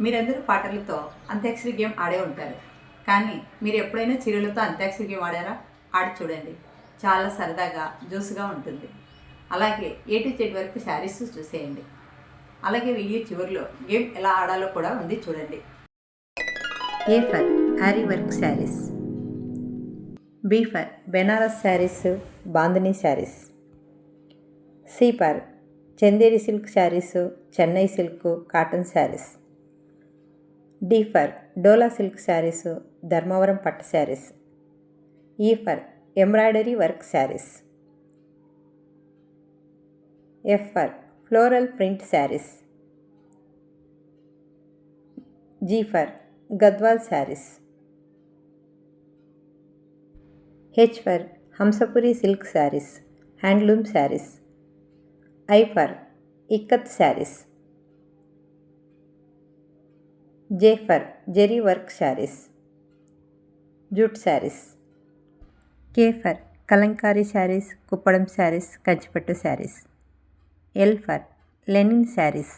మీరందరూ పాటలతో అంత్యాక్షరి గేమ్ ఆడే ఉంటారు. కానీ మీరు ఎప్పుడైనా చీరలతో అంత్యాక్షరి గేమ్ ఆడారా? ఆడి చూడండి. చాలా సరదాగా జ్యూస్గా ఉంటుంది. అలాగే ఏ టు జెడ్ వరకు శారీస్ చూసేయండి. అలాగే వీడియో చివరిలో గేమ్ ఎలా ఆడాలో కూడా ఉంది చూడండి. A for Aari work saris. B for Banaras saris Bandhani saris. C for Chanderi silk saris Chennai silk cotton saris. D for Dola silk saris Dharmavaram pattu saris. E for embroidery work saris. F for floral print saris. G for Gadwal saris. H for Hamsapuri silk saris handloom saris. I for Ikkat saris. J for Zari work saris. Jute saris. K for Kalamkari saris Kuppadam saris Kanchipattu saris. L for linen saris.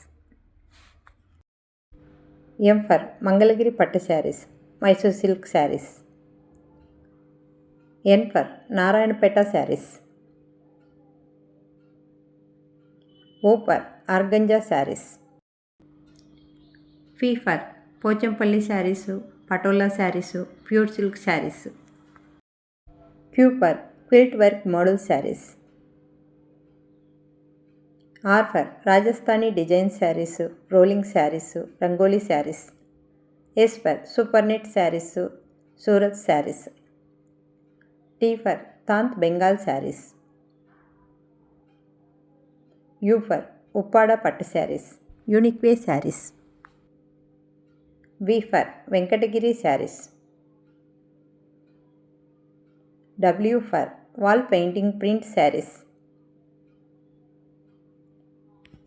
M for Mangalagiri pattu saris Mysore silk saris. N for Narayanpet saris. O for organza saris. P for Pochampally saris Patola saris pure silk saris. Q for quilt work model saris. R for Rajasthani design saris rolling saris Rangoli saris. S for super net saris Surat saris. T for Tant Bengal saris. U for Uppada pattu saris unique saris. V for Venkatagiri saris. W for wall painting print saris.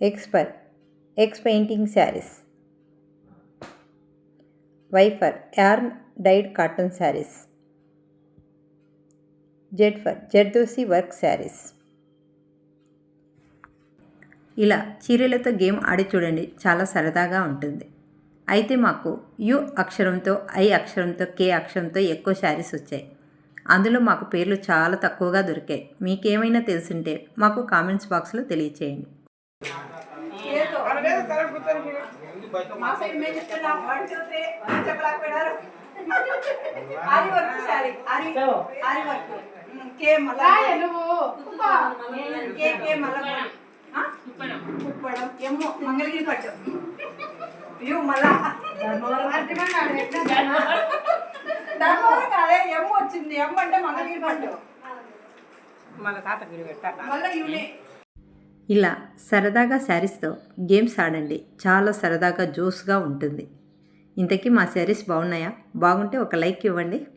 X for X painting saris. Y for yarn dyed cotton saris. Z for Zardosi work saris. ఇలా చీరలతో game ఆడి చూడండి చాలా సరదాగా ఉంటుంది. అయితే మాకు you అక్షరంతో I అక్షరంతో కే అక్షరంతో ఎక్కువ శారీస్ వచ్చాయి. అందులో మాకు పేర్లు చాలా తక్కువగా దొరికాయి. మీకేమైనా తెలిసింటే మాకు కామెంట్స్ బాక్స్లో తెలియచేయండి. మంగళగిరి పట్టు. మళ్ళా. ధర్మవరం కాదే వచ్చింది? అంటే పెట్టాక మళ్ళీ ఇలా సరదాగా శారీస్తో గేమ్స్ ఆడండి. చాలా సరదాగా జోస్గా ఉంటుంది. ఇంతకీ మా శారీస్ బాగున్నాయా? బాగుంటే ఒక లైక్ ఇవ్వండి.